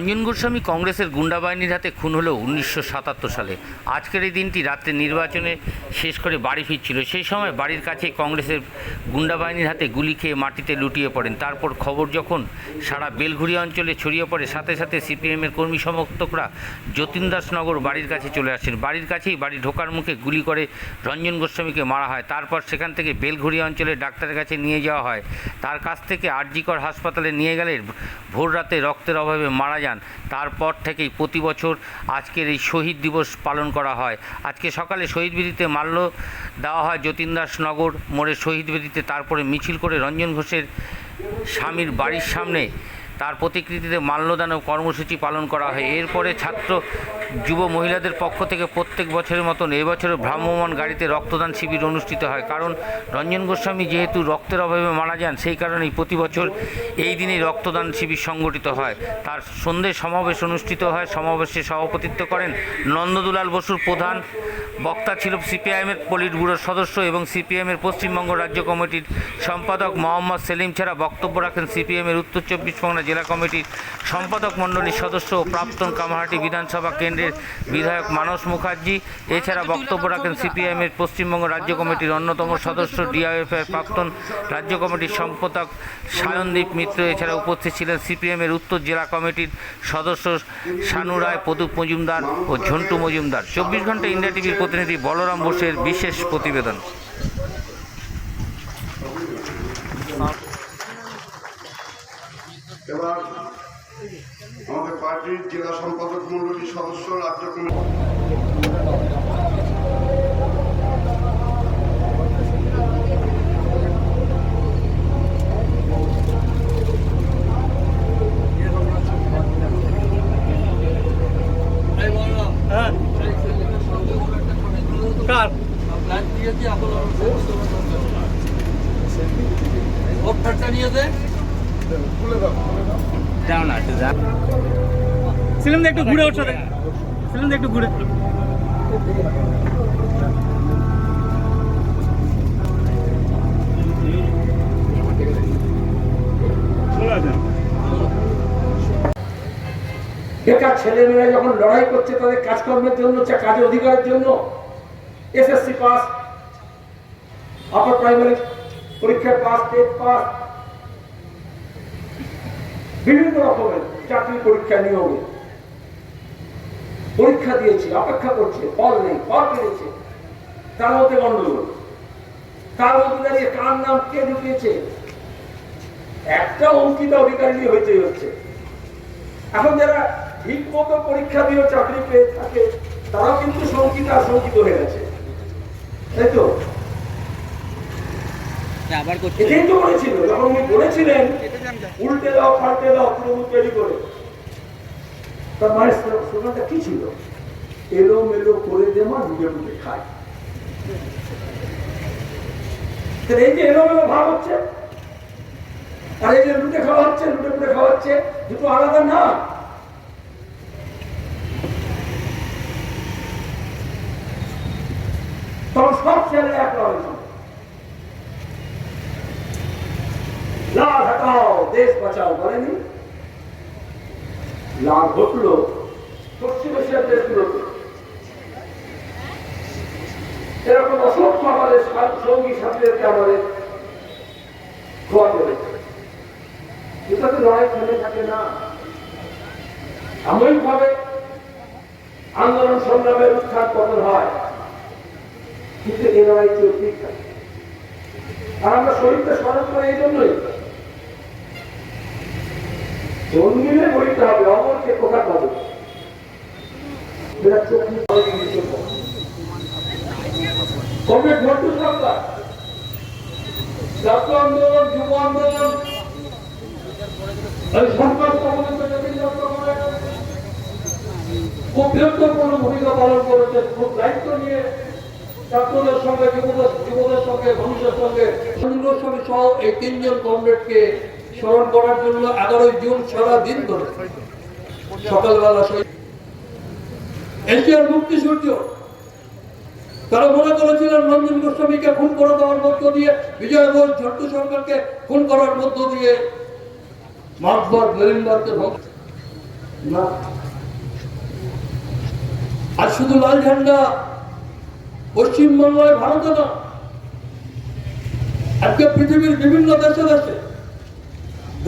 রঞ্জন গোস্বামী কংগ্রেসের গুন্ডা বাহিনীর হাতে খুন হলো উনিশশো সাতাত্তর সালে। আজকের এই দিনটি রাত্রে নির্বাচনে শেষ করে বাড়ি ফিরছিল। সেই সময় বাড়ির কাছে কংগ্রেসের গুন্ডা বাহিনীর হাতে গুলি খেয়ে মাটিতে লুটিয়ে পড়েন। তারপর খবর যখন সারা বেলঘুরি অঞ্চলে ছড়িয়ে পড়ে, সাথে সাথে সিপিএমের কর্মী সমর্থকরা যতীন দাসনগর বাড়ির কাছে চলে আসেন। বাড়ির কাছেই বাড়ি ঢোকার মুখে গুলি করে রঞ্জন গোস্বামীকে মারা হয়। তারপর সেখান থেকে বেলঘুরি অঞ্চলে ডাক্তারের কাছে নিয়ে যাওয়া হয়। তার কাছ থেকে আরজিকর হাসপাতালে নিয়ে গেলে ভোর রাতে রক্তের অভাবে মারা যান। তারপর থেকেই প্রতি বছর আজকের এই শহীদ দিবস পালন করা হয়। আজকে সকালে শহীদ বেদিতে মাল্য দেওয়া হয় যতীন দাস নগর মোড়ে শহীদ বেদিতে, তারপরে মিছিল করে রঞ্জন ঘোষের স্বামীর বাড়ির সামনে তার প্রতিকৃতিতে মাল্যদান ও কর্মসূচি পালন করা হয়। এরপরে ছাত্র যুব মহিলাদের পক্ষ থেকে প্রত্যেক বছরের মতন এবছরও ভ্রাম্যমাণ গাড়িতে রক্তদান শিবির অনুষ্ঠিত হয়। কারণ রঞ্জন গোস্বামী যেহেতু রক্তের অভাবে মারা যান, সেই কারণেই প্রতি বছর এই দিনেই রক্তদান শিবির সংগঠিত হয়। তার সন্ধ্যে সমাবেশ অনুষ্ঠিত হয়। সমাবেশে সভাপতিত্ব করেন নন্দদুলাল বসুর প্রধান বক্তা ছিল সিপিআইএমের পলিট ব্যুরোর সদস্য এবং সিপিএমের পশ্চিমবঙ্গ রাজ্য কমিটির সম্পাদক মোহাম্মদ সেলিম ছাড়া বক্তব্য রাখেন সিপিএমের উত্তর চব্বিশ পরগনা জেলা কমিটির সম্পাদক মণ্ডলীর সদস্য ও প্রাক্তন কামাহাটি বিধানসভা কেন্দ্রের বিধায়ক মানস মুখার্জি। এছাড়া বক্তব্য রাখেন সিপিএমের পশ্চিমবঙ্গ রাজ্য কমিটির অন্যতম সদস্য, ডিআইএফের প্রাক্তন রাজ্য কমিটির সম্পাদক সায়নদীপ মিত্র। এছাড়া উপস্থিত ছিলেন সিপিএমের উত্তর জেলা কমিটির সদস্য শানু রায়, প্রদীপ মজুমদার ও ঝন্টু মজুমদার। চব্বিশ ঘণ্টা ইন্ডিয়া টিভির প্রতিনিধি বলরাম বোসের বিশেষ প্রতিবেদন। পার্টির জেলা সম্পাদক মন্ডলীর সদস্য রাজ্য হ্যাঁ কার? ভোটটা নিয়ে দে। যাও না সিলিম একটু ঘুরে ওর সাথে। সিলিম একটু ঘুরে। বেকার ছেলেমেয়েরা যখন লড়াই করছে, তাদের কাজকর্মের জন্য কাজের অধিকারের জন্য এসএসসি পাস আপার প্রাইমারি পরীক্ষার পাস টেট পাস বিভিন্ন রকমের চাকরি পরীক্ষা নিয়োগে। পরীক্ষা দিয়েছে অপেক্ষা করছে ফল নেই ফল পেয়েছে। তার মধ্যে গন্ডগোল। তার মধ্যে দাঁড়িয়ে কার নাম কে ঢুকিয়েছে একটা অঙ্কিতা অধিকারী নিয়ে হইতে হচ্ছে। এখন যারা ঠিক মতো পরীক্ষা দিয়ে চাকরি পেয়ে থাকে তারাও কিন্তু শঙ্কিত আর শঙ্কিত হয়ে গেছে। তাই তো? আবার এটাই তো বলেছিল যখন উনি বলেছিলেন উল্টে দাও পাল্টে দাও তৃণমূল তৈরি করে। তার মায়ের স্লোগানটা কি ছিল? এলো মেলো করে দেমা নিজে মুখে খায়। এই যে এলো মেলো ভাব হচ্ছে, আর এই যে লুটে খাওয়া হচ্ছে লুটে লুটে খাওয়া হচ্ছে দুটো আলাদা না? তখন সব ছেলে এক হয়েছে লাল হটাও, দেশ বাঁচাও বলেনি? লাভ ঘটলো, পশ্চিম এশিয়ার দেশগুলোতে এরকম অসংখ্য আমাদের সঙ্গী সাথীদেরকে আমাদের করেছে এটাতে লড়াই থেমে থাকে না। সাময়িকভাবে আন্দোলন সংগ্রামের উত্থান পতন হয়, কিন্তু এ লড়াই চলতেই থাকে। আর আমরা শরীরটা স্মরণ করে এই জন্যই। জন্মিলে বইতে হবে, অমরকে কোথা পাবে খুব বৃহত্তরপূর্ণ ভূমিকা পালন করেছে, খুব দায়িত্ব নিয়ে ছাত্রদের সঙ্গে, যুবদের সঙ্গে, মানুষের সঙ্গে। সুন্দর সঙ্গে সহ এই তিনজন কমরেডকে স্মরণ করার জন্য এগারোই জুন সারা দিন ধরে সকালবেলা শহীদ মুক্তি সূর্য, তারা মনে করেছিলেন গোস্বামীকে খুন করে দেওয়ার মধ্য দিয়ে, বিজয় ঘোষ সরকারকে খুন করার মধ্য দিয়ে না। আর শুধু লাল ঝান্ডা পশ্চিমবঙ্গে ভারতে না আজকে পৃথিবীর বিভিন্ন দেশে দেশে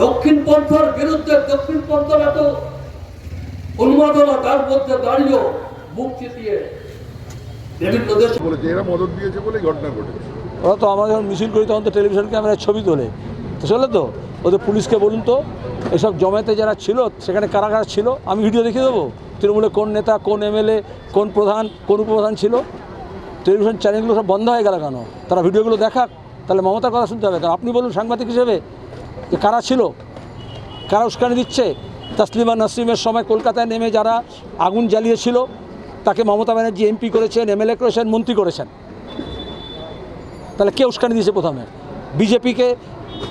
দক্ষিণ পন্থার বিরুদ্ধে দক্ষিণ পন্থার এত উন্মাদনা তার মধ্যে দাঁড়িয়েও মুখ চিতিয়ে বিভিন্ন দেশে বলেছে এরা মদত দিয়েছে বলে ঘটনা ঘটেছে। ওরা তো আমরা যখন মিছিল করি তখন তো টেলিভিশন ক্যামেরায় ছবি তোলে। তো চলে তো? ওদের পুলিশকে বলুন তো এসব জমায়েতে যারা ছিল সেখানে কারা কারা ছিল? আমি ভিডিও দেখিয়ে দেবো। তৃণমূলের কোন নেতা কোন এমএলএ কোন প্রধান কোন উপপ্রধান ছিল? টেলিভিশন চ্যানেলগুলো সব বন্ধ হয়ে গেল কেন? তারা ভিডিওগুলো দেখাক। তাহলে মমতার কথা শুনতে হবে। কারণ আপনি বলুন সাংবাদিক হিসেবে যে কারা ছিল? কারা উস্কানি দিচ্ছে? তাসলিমা নাসরিমের সময় কলকাতায় নেমে যারা আগুন জ্বালিয়েছিল, তাকে মমতা ব্যানার্জি এমপি করেছেন, এমএলএ করেছেন, মন্ত্রী করেছেন। তাহলে কে উস্কানি দিয়েছে প্রথমে? বিজেপিকে?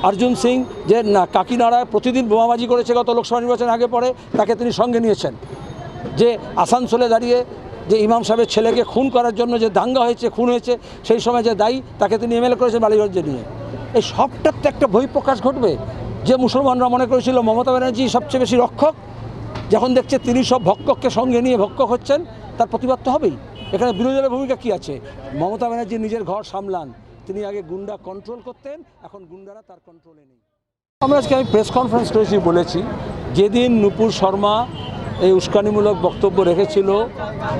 অর্জুন সিং যে না কাকিনাড়ায় প্রতিদিন বোমাবাজি করেছে গত লোকসভা নির্বাচন আগে পরে, তাকে তিনি সঙ্গে নিয়েছেন। যে আসানসোলে দাঁড়িয়ে যে ইমাম সাহেবের ছেলেকে খুন করার জন্য যে দাঙ্গা হয়েছে, খুন হয়েছে, সেই সময় যে দায়ী, তাকে তিনি এমএলএ করেছেন বালিগঞ্জে নিয়ে। এই সবটার তো একটা বহিঃপ্রকাশ ঘটবে। যে মুসলমানরা মনে করেছিল মমতা ব্যানার্জি সবচেয়ে বেশি রক্ষক, যখন দেখছে তিনি সব ভক্ষককে সঙ্গে নিয়ে ভক্ষক হচ্ছেন, তার প্রতিবাদ তো হবেই। এখানে বিরোধী দলের ভূমিকা কী আছে? মমতা ব্যানার্জি নিজের ঘর সামলান, তিনি আগে গুন্ডা কন্ট্রোল করতেন, এখন গুন্ডারা তার কন্ট্রোলে নেই। আমরা আজকে আমি প্রেস কনফারেন্স করেছি বলেছি, যেদিন নুপুর শর্মা এই উস্কানিমূলক বক্তব্য রেখেছিল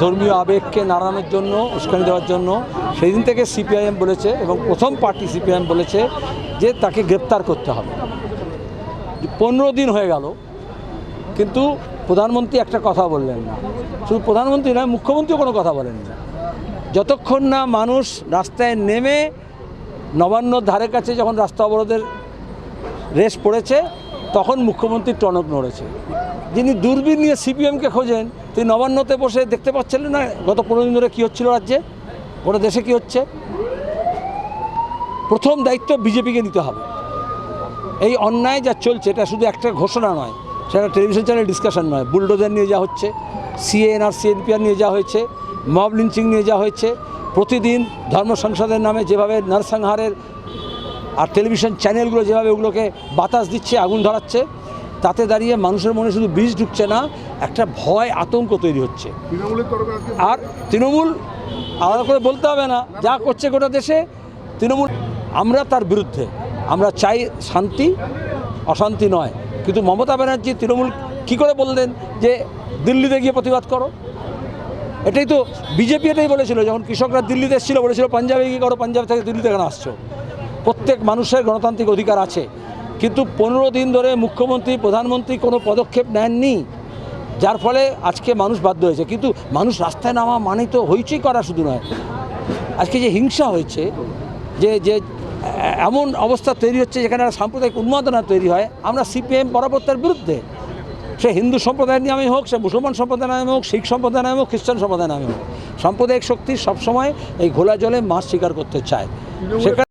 ধর্মীয় আবেগকে নাড়ানোর জন্য, উস্কানি দেওয়ার জন্য। সেই দিন থেকে সিপিআইএম বলেছে এবং প্রথম পার্টি সিপিআইএম বলেছে যে তাকে গ্রেপ্তার করতে হবে। পনেরো দিন হয়ে গেল, কিন্তু প্রধানমন্ত্রী একটা কথা বললেন না। শুধু প্রধানমন্ত্রী নয়, মুখ্যমন্ত্রীও কোনো কথা বলেন না। যতক্ষণ না মানুষ রাস্তায় নেমে নবান্নর ধারে কাছে যখন রাস্তা অবরোধের রেস পড়েছে তখন মুখ্যমন্ত্রী টনক নড়েছে। যিনি দূরবীন নিয়ে সিপিএমকে খোঁজেন, তিনি নবান্নতে বসে দেখতে পাচ্ছিলেন না গত পনেরো দিন ধরে কী হচ্ছিল রাজ্যে, গোটা দেশে কী হচ্ছে। প্রথম দায়িত্ব বিজেপিকে নিতে হবে। এই অন্যায় যা চলছে, এটা শুধু একটা ঘোষণা নয়, সেটা টেলিভিশন চ্যানেল ডিসকাশন নয়, বুলডোজার নিয়ে যা হচ্ছে সিএনআর সিএনপিআর নিয়ে যা হয়েছে, মব লিঞ্চিং নিয়ে যা হয়েছে, প্রতিদিন ধর্ম সংসদের নামে যেভাবে নরসংহারের আর টেলিভিশন চ্যানেলগুলো যেভাবে ওগুলোকে বাতাস দিচ্ছে আগুন ধরাচ্ছে তাতে দাঁড়িয়ে মানুষের মনে শুধু বীজ ঢুকছে না একটা ভয় আতঙ্ক তৈরি হচ্ছে। আর তৃণমূল আলাদা করে বলতে হবে না যা করছে গোটা দেশে তৃণমূল আমরা তার বিরুদ্ধে আমরা চাই শান্তি অশান্তি নয়। কিন্তু মমতা ব্যানার্জি তৃণমূল কী করে বললেন যে দিল্লিতে গিয়ে প্রতিবাদ করো? এটাই তো বিজেপি এটাই বলেছিল যখন কৃষকরা দিল্লিতে এসেছিল বলেছিল পাঞ্জাবে গিয়ে করো পাঞ্জাব থেকে দিল্লিতে কেন আসছো? প্রত্যেক মানুষের গণতান্ত্রিক অধিকার আছে। কিন্তু পনেরো দিন ধরে মুখ্যমন্ত্রী প্রধানমন্ত্রী কোনো পদক্ষেপ নেননি। যার ফলে আজকে মানুষ বাধ্য হয়েছে। কিন্তু মানুষ রাস্তায় নামা মানেই তো হইচই করা শুধু নয়। আজকে যে হিংসা হয়েছে যে যে এমন অবস্থা তৈরি হচ্ছে যেখানে একটা সাম্প্রদায়িক উন্মাদনা তৈরি হয় আমরা সিপিএম বরাবর তার বিরুদ্ধে। সে হিন্দু সম্প্রদায়ের নামে হোক সে মুসলমান সম্প্রদায়ের নামে হোক শিখ সম্প্রদায়ের নামে হোক খ্রিস্টান সম্প্রদায়ের নামে হোক সাম্প্রদায়িক শক্তি সবসময় এই ঘোলা জলে মাছ শিকার করতে চায়। সেখানে